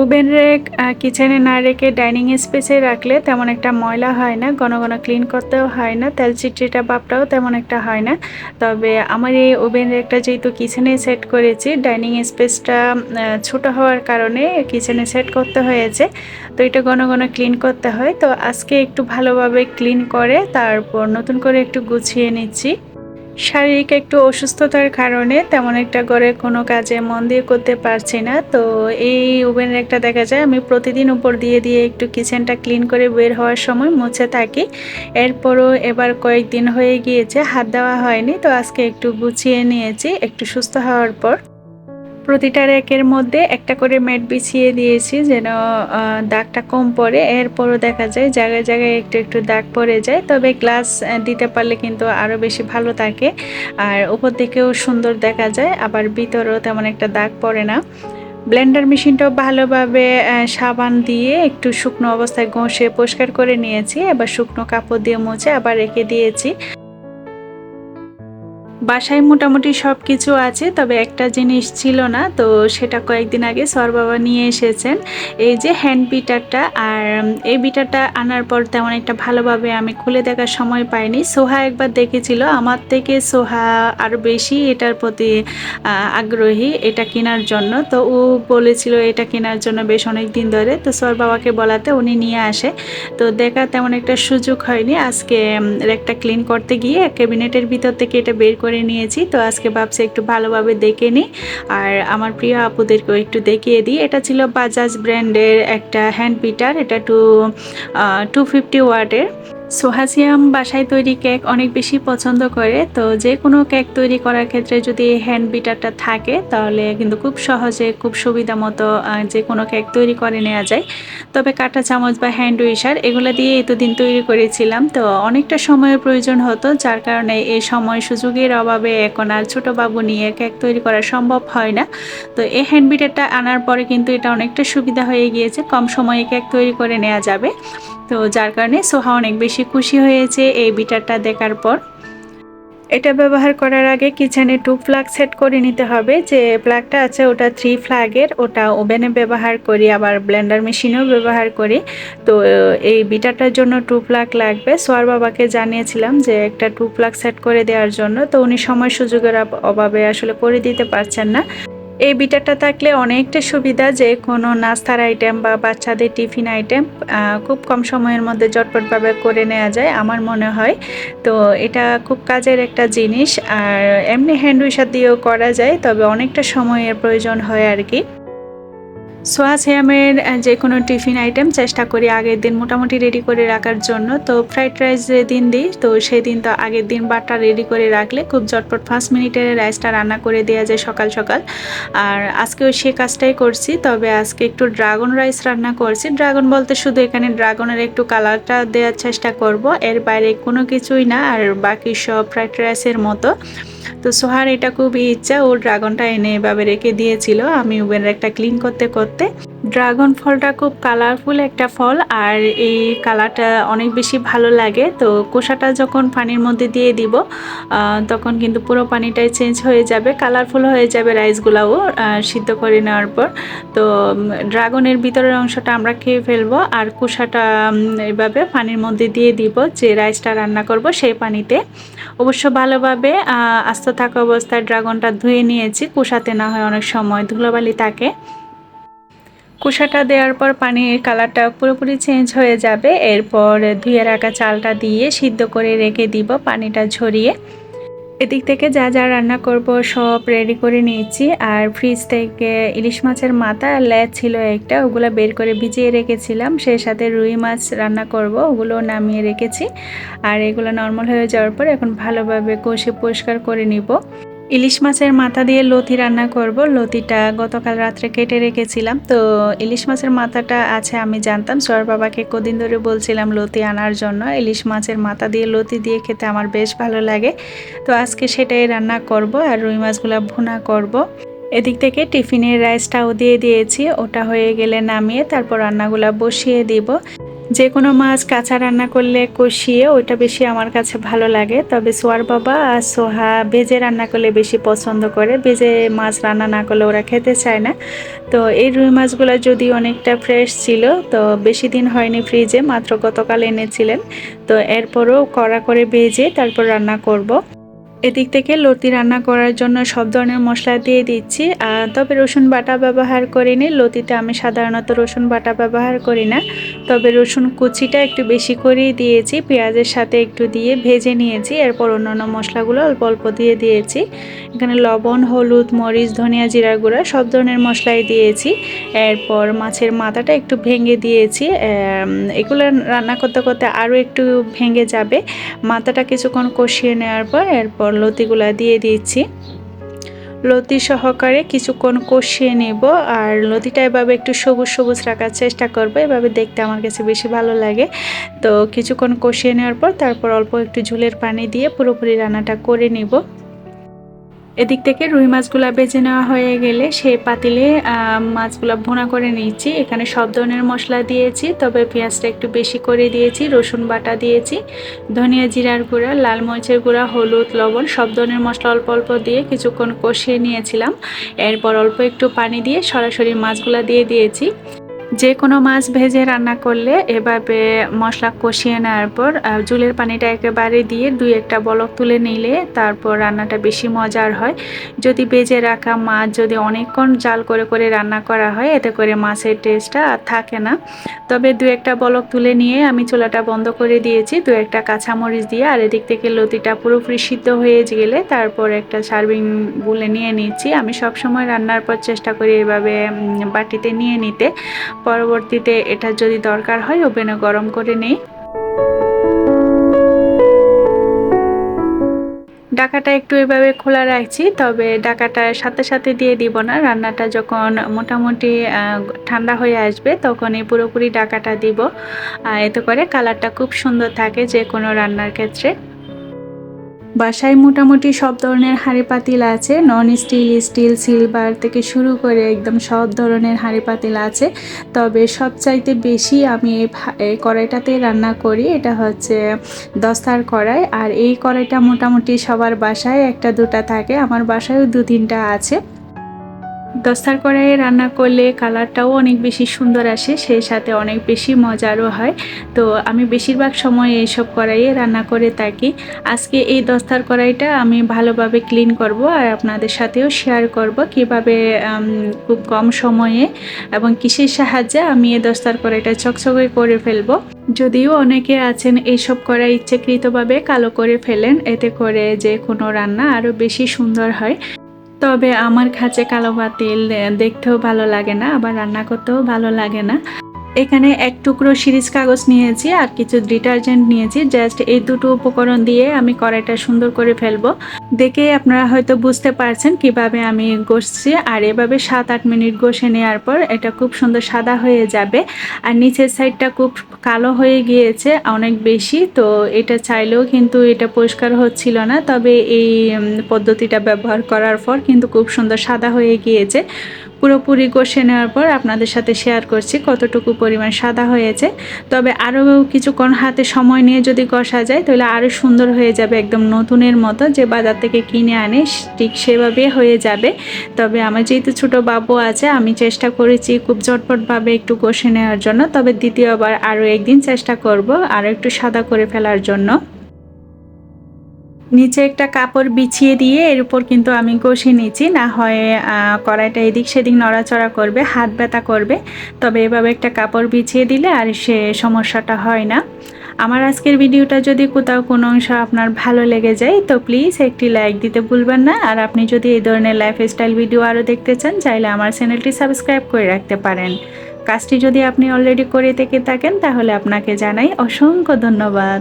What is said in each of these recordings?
Oven rake কিচেনে না রেখে ডাইনিং স্পেসে রাখলে তেমন একটা ময়লা হয় না, ঘন ঘন ক্লিন করতেও হয় না, তেল চিটচিটা বাপটাও তেমন একটা হয় না। তবে আমার এই ওভেন রেকটা যেহেতু কিচেনে সেট করেছি, ডাইনিং স্পেসটা ছোট হওয়ার কারণে কিচেনে সেট করতে হয়েছে, তো এটা ঘন ঘন ক্লিন করতে হয়। তো আজকে একটু ভালোভাবে ক্লিন করে তারপর নতুন করে একটু গুছিয়ে নিচ্ছি। শারীরিক একটু অসুস্থতার কারণে তেমন একটা ঘরে কোনো কাজে মন দিয়ে করতে পারছি না। তো এই ওভেনের একটা দেখা যায়, আমি প্রতিদিন উপর দিয়ে দিয়ে একটু কিচেনটা ক্লিন করে বের হওয়ার সময় মুছে থাকি। এরপরও এবার কয়েকদিন হয়ে গিয়েছে, হাত দেওয়া হয়নি, তো আজকে একটু গুছিয়ে নিয়েছি, একটু সুস্থ হওয়ার পর। প্রতিটা র্যাকের মধ্যে একটা করে ম্যাট বিছিয়ে দিয়েছি যেন দাগটা কম পড়ে। এরপরও দেখা যায় জায়গায় জায়গায় একটু একটু দাগ পড়ে যায়। তবে গ্লাস দিতে পারলে কিন্তু আরও বেশি ভালো থাকে। আর উপর দিকেও সুন্দর দেখা যায়, আবার ভিতরেও তেমন একটা দাগ পড়ে না। ব্লেন্ডার মেশিনটাও ভালোভাবে সাবান দিয়ে একটু শুকনো অবস্থায় ঘষে পরিষ্কার করে নিয়েছি। এবার শুকনো কাপড় দিয়ে মুছে আবার রেখে দিয়েছি। বাসায় মোটামুটি সব কিছু আছে, তবে একটা জিনিস ছিল না, তো সেটা কয়েকদিন আগে সর বাবা নিয়ে এসেছেন। এই যে হ্যান্ড বিটারটা আর এই বিটারটা আনার পর তেমন একটা ভালোভাবে আমি খুলে দেখার সময় পাইনি। সোহা একবার দেখেছিল, আমার থেকে সোহা আরও বেশি এটার প্রতি আগ্রহী, এটা কেনার জন্য। তো ও বলেছিল, এটা কেনার জন্য বেশ অনেক দিন ধরে। তো সর বাবাকে বলাতে উনি নিয়ে আসে। তো দেখা তেমন একটা সুযোগ হয়নি। আজকে একটা ক্লিন করতে গিয়ে ক্যাবিনেটের ভিতর থেকে এটা বের করে করে নিয়েছি। তো আজকে ভাবছি একটু ভালোভাবে দেখে নিই। আর আমার প্রিয় আপুদেরকেও একটু দেখিয়ে দিই। এটা ছিল বাজাজ ব্র্যান্ডের একটা হ্যান্ড পিটার। এটা টু টু ফিফটি ওয়ার্ডের সোহাসিয়াম বাসায় তৈরি কেক অনেক বেশি পছন্দ করে, তো যে কোনো কেক তৈরি করার ক্ষেত্রে যদি হ্যান্ড বিটারটা থাকে, তাহলে কিন্তু খুব সহজে, খুব সুবিধা মতো যে কোনো কেক তৈরি করে নেওয়া যায়। তবে কাঁটা চামচ বা হ্যান্ড উইশার এগুলো দিয়ে এতদিন তৈরি করেছিলাম, তো অনেকটা সময়ের প্রয়োজন হতো, যার কারণে এই সময় সুযোগের অভাবে এখন আর ছোটো বাবু নিয়ে কেক তৈরি করা সম্ভব হয় না। তো এই হ্যান্ড বিটারটা আনার পরে কিন্তু এটা অনেকটা সুবিধা হয়ে গিয়েছে, কম সময়ে কেক তৈরি করে নেওয়া যাবে। তো যার কারণে সোহা অনেক বেশি খুশি হয়েছে এই বিটারটা দেখার পর। এটা ব্যবহার করার আগে কিচেনে টু ফ্লাগ সেট করে নিতে হবে। যে প্লাগটা আছে ওটা থ্রি ফ্ল্যাগের ওটা ওভেনে ব্যবহার করি, আবার ব্লেন্ডার মেশিনেও ব্যবহার করি। তো এই বিটারটার জন্য টু ফ্লাগ লাগবে। সোয়ার বাবাকে জানিয়েছিলাম যে একটা টু ফ্লাগ সেট করে দেওয়ার জন্য। তো উনি সময় সুযোগের অভাবে আসলে করে দিতে পারছেন না। এই বিটারটা থাকলে অনেকটা সুবিধা যে কোনো নাস্তার আইটেম বা বাচ্চাদের টিফিন আইটেম খুব কম সময়ের মধ্যে জটপটভাবে করে নেওয়া যায় আমার মনে হয়। তো এটা খুব কাজের একটা জিনিস আর এমনি হ্যান্ড উইশার দিয়েও করা যায়, তবে অনেকটা সময়ের প্রয়োজন হয় আর কি। সোয়া সিয়ামের যে কোনো টিফিন আইটেম চেষ্টা করি আগের দিন মোটামুটি রেডি করে রাখার জন্য। তো ফ্রাইড রাইস যেদিন দিই, তো সেই দিন তো আগের দিন বাটা রেডি করে রাখলে খুব ঝটপট ফার্স্ট মিনিটের রাইসটা রান্না করে দেওয়া যায় সকাল সকাল। আর আজকেও সে কাজটাই করছি, তবে আজকে একটু ড্রাগন রাইস রান্না করছি। ড্রাগন বলতে শুধু এখানে ড্রাগনের একটু কালারটা দেওয়ার চেষ্টা করব, এর বাইরে কোনো কিছুই না, আর বাকি সব ফ্রাইড রাইসের মতো। তো সোহার এটা খুবই ইচ্ছা ও ড্রাগনটা এনে এভাবে রেখে দিয়েছিল। আমি ওভেনের একটা ক্লিন করতে করতে ড্রাগন ফলটা খুব কালারফুল একটা ফল আর এই কালারটা অনেক বেশি ভালো লাগে। তো কোষাটা যখন পানির মধ্যে দিয়ে দিব তখন কিন্তু পুরো পানিটাই চেঞ্জ হয়ে যাবে, কালারফুল হয়ে যাবে রাইসগুলাও সিদ্ধ করে নেওয়ার পর। তো ড্রাগনের ভিতরের অংশটা আমরা খেয়ে ফেলব আর কুষাটা এভাবে পানির মধ্যে দিয়ে দিব, যে রাইসটা রান্না করব সেই পানিতে। অবশ্য ভালোভাবে আস্ত থাকা অবস্থায় ড্রাগনটা ধুয়ে নিয়েছি কুষাতে না হয় অনেক সময় ধুলোবালি থাকে। কুসাটা দেওয়ার পর পানির কালারটা পুরোপুরি চেঞ্জ হয়ে যাবে। এরপর ধুয়ে রাখা চালটা দিয়ে সিদ্ধ করে রেখে দিব পানিটা ঝরিয়ে। এদিক থেকে যা যা রান্না করব সব রেডি করে নিয়েছি। আর ফ্রিজ থেকে ইলিশ মাছের মাথা আর ল্যাচ ছিল একটা, ওগুলো বের করে ভিজিয়ে রেখেছিলাম। সেই সাথে রুই মাছ রান্না করব, ওগুলো নামিয়ে রেখেছি। আর এগুলো নর্মাল হয়ে যাওয়ার পর এখন ভালোভাবে কষে পরিষ্কার করে নিব। ইলিশ মাছের মাথা দিয়ে লতি রান্না করব। লতিটা গতকাল রাত্রে কেটে রেখেছিলাম। তো ইলিশ মাছের মাথাটা আছে আমি জানতাম। সোয়ার বাবাকে কদিন ধরে বলছিলাম লতি আনার জন্য। ইলিশ মাছের মাথা দিয়ে লতি দিয়ে খেতে আমার বেশ ভালো লাগে। তো আজকে সেটাই রান্না করব আর রুই মাছগুলো ভুনা করব। এদিক থেকে টিফিনের রাইসটাও দিয়ে দিয়েছি। ওটা হয়ে গেলে নামিয়ে তারপর রান্নাগুলো বসিয়ে দিব। যে কোনো মাছ কাঁচা রান্না করলে কষিয়ে ওইটা বেশি আমার কাছে ভালো লাগে। তবে সোয়ার বাবা আর সোহা ভেজে রান্না করলে বেশি পছন্দ করে। ভেজে মাছ রান্না না করলে ওরা খেতে চায় না। তো এই রুই মাছগুলো যদি অনেকটা ফ্রেশ ছিল, তো বেশি দিন হয়নি ফ্রিজে মাত্র গতকাল এনেছিলেন। তো এরপরও কড়া করে ভেজে তারপর রান্না করব। এদিক থেকে লতি রান্না করার জন্য সব ধরনের মশলা দিয়ে দিচ্ছি। তবে রসুন বাটা ব্যবহার করিনি। লতিতে আমি সাধারণত রসুন বাটা ব্যবহার করি না। তবে রসুন কুচিটা একটু বেশি করেই দিয়েছি। পেঁয়াজের সাথে একটু দিয়ে ভেজে নিয়েছি। এরপর অন্যান্য মশলাগুলো অল্প অল্প দিয়ে দিয়েছি। এখানে লবণ, হলুদ, মরিচ, ধনিয়া, জিরা গুঁড়া সব ধরনের মশলাই দিয়েছি। এরপর মাছের মাথাটা একটু ভেঙে দিয়েছি। এগুলো রান্না করতে করতে আরও একটু ভেঙে যাবে। মাথাটা কিছুক্ষণ কষিয়ে নেওয়ার পর এরপর লতিগুলা দিয়ে দিয়েছি। লতি সহকারে কিছুক্ষণ কষিয়ে নেব আর লতিটা এভাবে একটু সবুজ সবুজ রাখার চেষ্টা করব, এভাবে দেখতে আমার কাছে বেশি ভালো লাগে। তো কিছুক্ষণ কষিয়ে নেওয়ার পর তারপর অল্প একটু ঝুলের পানি দিয়ে পুরোপুরি রান্নাটা করে নেব। এদিক থেকে রুই মাছগুলো বেজে নেওয়া হয়ে গেলে সেই পাতিলে মাছগুলো ভোনা করে নিয়েছি। এখানে সব ধরনের মশলা দিয়েছি, তবে পেঁয়াজটা একটু বেশি করে দিয়েছি, রসুন বাটা দিয়েছি, ধনিয়া জিরার গুঁড়া, লাল মরিচের গুঁড়া, হলুদ, লবণ, সব ধরনের মশলা অল্প অল্প দিয়ে কিছুক্ষণ কষিয়ে নিয়েছিলাম। এরপর অল্প একটু পানি দিয়ে সরাসরি মাছগুলো দিয়ে দিয়েছি। যে কোনো মাছ ভেজে রান্না করলে এভাবে মশলা কষিয়ে নেওয়ার পর জুলের পানিটা একেবারে দিয়ে দুই একটা বলক তুলে নিলে তারপর রান্নাটা বেশি মজার হয়। যদি বেজে রাখা মাছ যদি অনেকক্ষণ জাল করে করে রান্না করা হয়, এতে করে মাছের টেস্টটা আর থাকে না। তবে দু একটা বলক তুলে নিয়ে আমি চুলাটা বন্ধ করে দিয়েছি। দু একটা কাঁচামরিচ দিয়ে আর এদিক থেকে লতিটা পুরোপুরি সিদ্ধ হয়ে গেলে তারপর একটা সার্ভিং বুলে নিয়ে নিচ্ছি। আমি সব সময় রান্নার পর চেষ্টা করি এভাবে বাটিতে নিয়ে নিতে। পরবর্তীতে এটা যদি দরকার হয় ওভেনে গরম করে নেই। ডাকাটা একটু এভাবে খোলা রাখছি, তবে ডাকাটা সাথে সাথে দিয়ে দিব না। রান্নাটা যখন মোটামুটি ঠান্ডা হয়ে আসবে, তখনই পুরোপুরি ডাকাটা দিব। এতে করে কালারটা খুব সুন্দর থাকে যে কোনো রান্নার ক্ষেত্রে। বাসায় মোটামুটি সব ধরনের হাঁড়ি পাতিল আছে নন স্টিল স্টিল সিলভার থেকে শুরু করে একদম সব ধরনের হাঁড়ি পাতিল আছে। তবে সবচাইতে বেশি আমি এই কড়াইটাতে রান্না করি, এটা হচ্ছে দস্তার কড়াই। আর এই কড়াইটা মোটামুটি সবার বাসায় একটা দুটা থাকে, আমার বাসায়ও দু তিনটা আছে। দস্তার কড়াইয়ে রান্না করলে কালারটাও অনেক বেশি সুন্দর আসে, সেই সাথে অনেক বেশি মজারও হয়। তো আমি বেশিরভাগ সময় এইসব কড়াইয়ে রান্না করে থাকি। আজকে এই দস্তার কড়াইটা আমি ভালোভাবে ক্লিন করব আর আপনাদের সাথেও শেয়ার করব কীভাবে খুব কম সময়ে এবং কিসের সাহায্যে আমি এই দস্তার কড়াইটা চকচকে করে ফেলব। যদিও অনেকে আছেন এইসব করা ইচ্ছাকৃতভাবে কালো করে ফেলেন, এতে করে যে কোনো রান্না আরও বেশি সুন্দর হয়। তবে আমার খাঁচে কালো বাতিল দেখতেও ভালো লাগে না, আবার রান্না করতেও ভালো লাগে না। এখানে এক টুকরো সিরিজ কাগজ নিয়েছি আর কিছু ডিটারজেন্ট নিয়েছি। জাস্ট এই দুটো উপকরণ দিয়ে আমি কড়াইটা সুন্দর করে ফেলব। দেখে আপনারা হয়তো বুঝতে পারছেন কীভাবে আমি গসছি আর এভাবে সাত আট মিনিট গসে নেওয়ার পর এটা খুব সুন্দর সাদা হয়ে যাবে। আর নিচের সাইডটা খুব কালো হয়ে গিয়েছে, অনেক বেশি। তো এটা চাইলেও কিন্তু এটা পরিষ্কার হচ্ছিল না। তবে এই পদ্ধতিটা ব্যবহার করার পর কিন্তু খুব সুন্দর সাদা হয়ে গিয়েছে। পুরোপুরি কষে নেওয়ার পর আপনাদের সাথে শেয়ার করছি কতটুকু পরিমাণ সাদা হয়েছে। তবে আরও কিছুক্ষণ হাতে সময় নিয়ে যদি কষা যায়, তাহলে আরও সুন্দর হয়ে যাবে একদম নতুনের মতো যে বাজার থেকে কিনে আনে ঠিক সেভাবে হয়ে যাবে। তবে আমার যেহেতু ছোটো বাবু আছে, আমি চেষ্টা করেছি খুব ঝটপটভাবে একটু কষে নেওয়ার জন্য। তবে দ্বিতীয়বার আরও একদিন চেষ্টা করব, আরও একটু সাদা করে ফেলার জন্য। নিচে একটা কাপড় বিছিয়ে দিয়ে এর উপর কিন্তু আমি কষে নিচ্ছি, না হয় কড়াইটা এদিক সেদিক নড়াচড়া করবে, হাত ব্যথা করবে। তবে এভাবে একটা কাপড় বিছিয়ে দিলে আর সে সমস্যাটা হয় না। আমার আজকের ভিডিওটা যদি কোথাও কোনো অংশ আপনার ভালো লেগে যায়, তো প্লিজ একটি লাইক দিতে ভুলবেন না। আর আপনি যদি এই ধরনের লাইফস্টাইল ভিডিও আরও দেখতে চান, চাইলে আমার চ্যানেলটি সাবস্ক্রাইব করে রাখতে পারেন। কাজটি যদি আপনি অলরেডি করে থেকে থাকেন, তাহলে আপনাকে জানাই অসংখ্য ধন্যবাদ।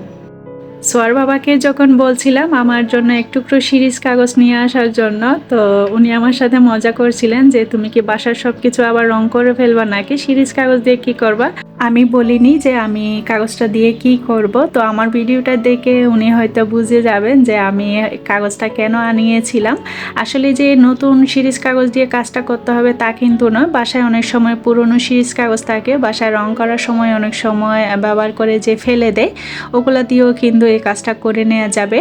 সোয়ার বাবাকে যখন বলছিলাম আমার জন্য একটুকরো সিরিজ কাগজ নিয়ে আসার জন্য, তো উনি আমার সাথে মজা করছিলেন যে, তুমি কি বাসার সব কিছু আবার রং করে ফেলবা নাকি? সিরিজ কাগজ দিয়ে কি করবা? আমি বলিনি যে আমি কাগজটা দিয়ে কি করব। তো আমার ভিডিওটা দেখে উনি হয়তো বুঝে যাবেন যে আমি কাগজটা কেন আনিয়েছিলাম। আসলে যে নতুন সিরিজ কাগজ দিয়ে কাজটা করতে হবে তা কিন্তু নয়। বাসায় অনেক সময় পুরনো সিরিজ কাগজ থাকে। বাসায় রং করার সময় অনেক সময় ব্যবহার করে যে ফেলে দেয়, ওগুলা দিয়েও কিন্তু এই কাজটা করে নেওয়া যাবে।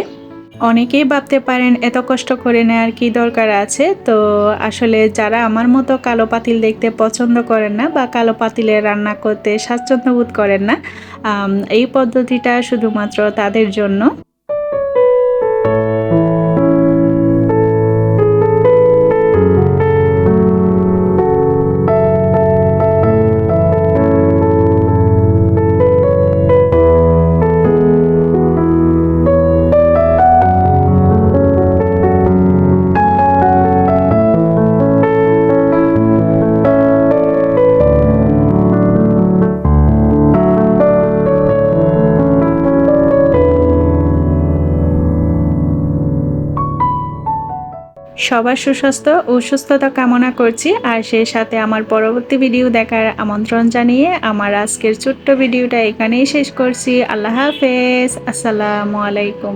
অনেকেই ভাবতে পারেন, এত কষ্ট করে নেওয়ার কি দরকার আছে? তো আসলে যারা আমার মতো কালো পাতিল দেখতে পছন্দ করেন না বা কালো পাতিলে রান্না করতে স্বাচ্ছন্দ্য বোধ করেন না এই পদ্ধতিটা শুধুমাত্র তাদের জন্য। সবার সুস্বাস্থ্য ও সুস্থতা কামনা করছি। আর সেই সাথে আমার পরবর্তী ভিডিও দেখার আমন্ত্রণ জানিয়ে আমার আজকের ছোট্ট ভিডিওটা এখানেই শেষ করছি। আল্লাহ হাফেজ। আসসালামু আলাইকুম।